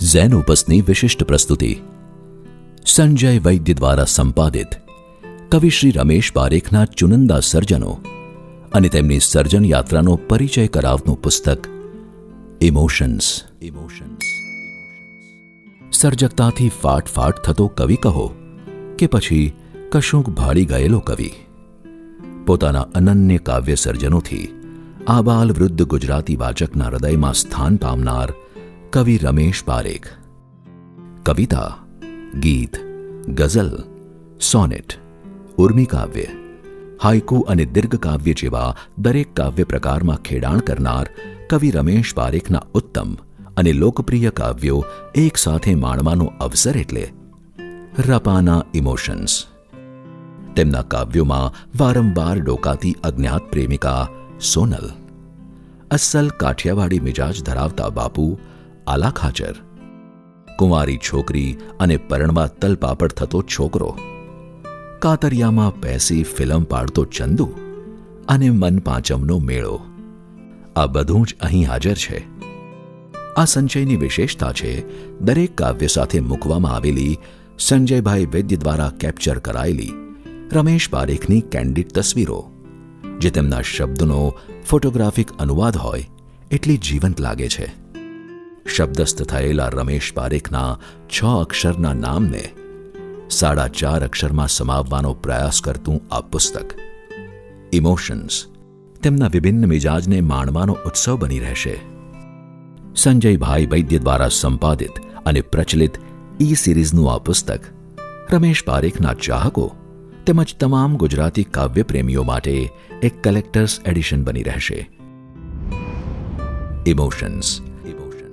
Zen વિશિષ્ટ પ્રસ્તુતિ. સંજય વૈદ્ય દ્વારા સંપાદિત કવિ શ્રી રમેશ પારેખના ચુનંદા સર્જનો અને તેમની સર્જન યાત્રાનો પરિચય કરાવતું પુસ્તક ઇમોશન્સ ઇમોશન્સ સર્જકતાથી ફાટ ફાટ થતો કવિ કહો કે પછી કશુંક ભાળી ગયેલો કવિ. પોતાના અનન્ય કાવ્ય સર્જનોથી આબાલ વૃદ્ધ ગુજરાતી વાચકના હૃદયમાં સ્થાન પામનાર કવિ રમેશ પારેખ. કવિતા, ગીત, ગઝલ, સોનેટ, ઉર્મી કાવ્ય હાઇકુ અને દીર્ઘ જેવા દરેક કાવ્ય પ્રકારમાં ખેડાણ કરનાર કવિ રમેશ પારેખના ઉત્તમ અને લોકપ્રિય કાવ્યો એક સાથે માણવાનો અવસર એટલે રપાના ઇમોશન્સ. તેમના કાવ્યોમાં વારંવાર ડોકાતી અજ્ઞાત પ્રેમિકા સોનલ. અસલ કાઠિયાવાડી મિજાજ ધરાવતા બાપુ આલા ખાચર કુંવારી છોકરી અને પરણવા તલપાપડ થતો છોકરો. કાતરિયામાં બેસી ફિલ્મ પાડતો ચંદુ અને મન પાંચમનો મેળો. આ બધું જ અહીં હાજર છે. આ સંચયની વિશેષતા છે, દરેક કાવ્ય સાથે મૂકવામાં આવેલી સંજયભાઈ વૈદ્ય દ્વારા કેપ્ચર કરાયેલી રમેશ પારેખની કેન્ડિડ તસવીરો, જે તેમના શબ્દનો ફોટોગ્રાફિક અનુવાદ હોય, એટલી જીવંત લાગે છે. શબ્દસ્થ થયેલા રમેશ પારેખના છ અક્ષરના નામને સાડા ચાર અક્ષરમાં સમાવવાનો પ્રયાસ કરતું આ પુસ્તક. ઇમોશન્સ તેમના વિભિન્ન મિજાજને માણવાનો ઉત્સવ બની રહેશે. સંજયભાઈ વૈદ્ય દ્વારા સંપાદિત અને પ્રચલિત ઈ સિરીઝનું આ પુસ્તક રમેશ પારેખના ચાહકો તેમજ તમામ ગુજરાતી કાવ્યપ્રેમીઓ માટે એક કલેક્ટર્સ એડિશન બની રહેશે. ઇમોશન્સ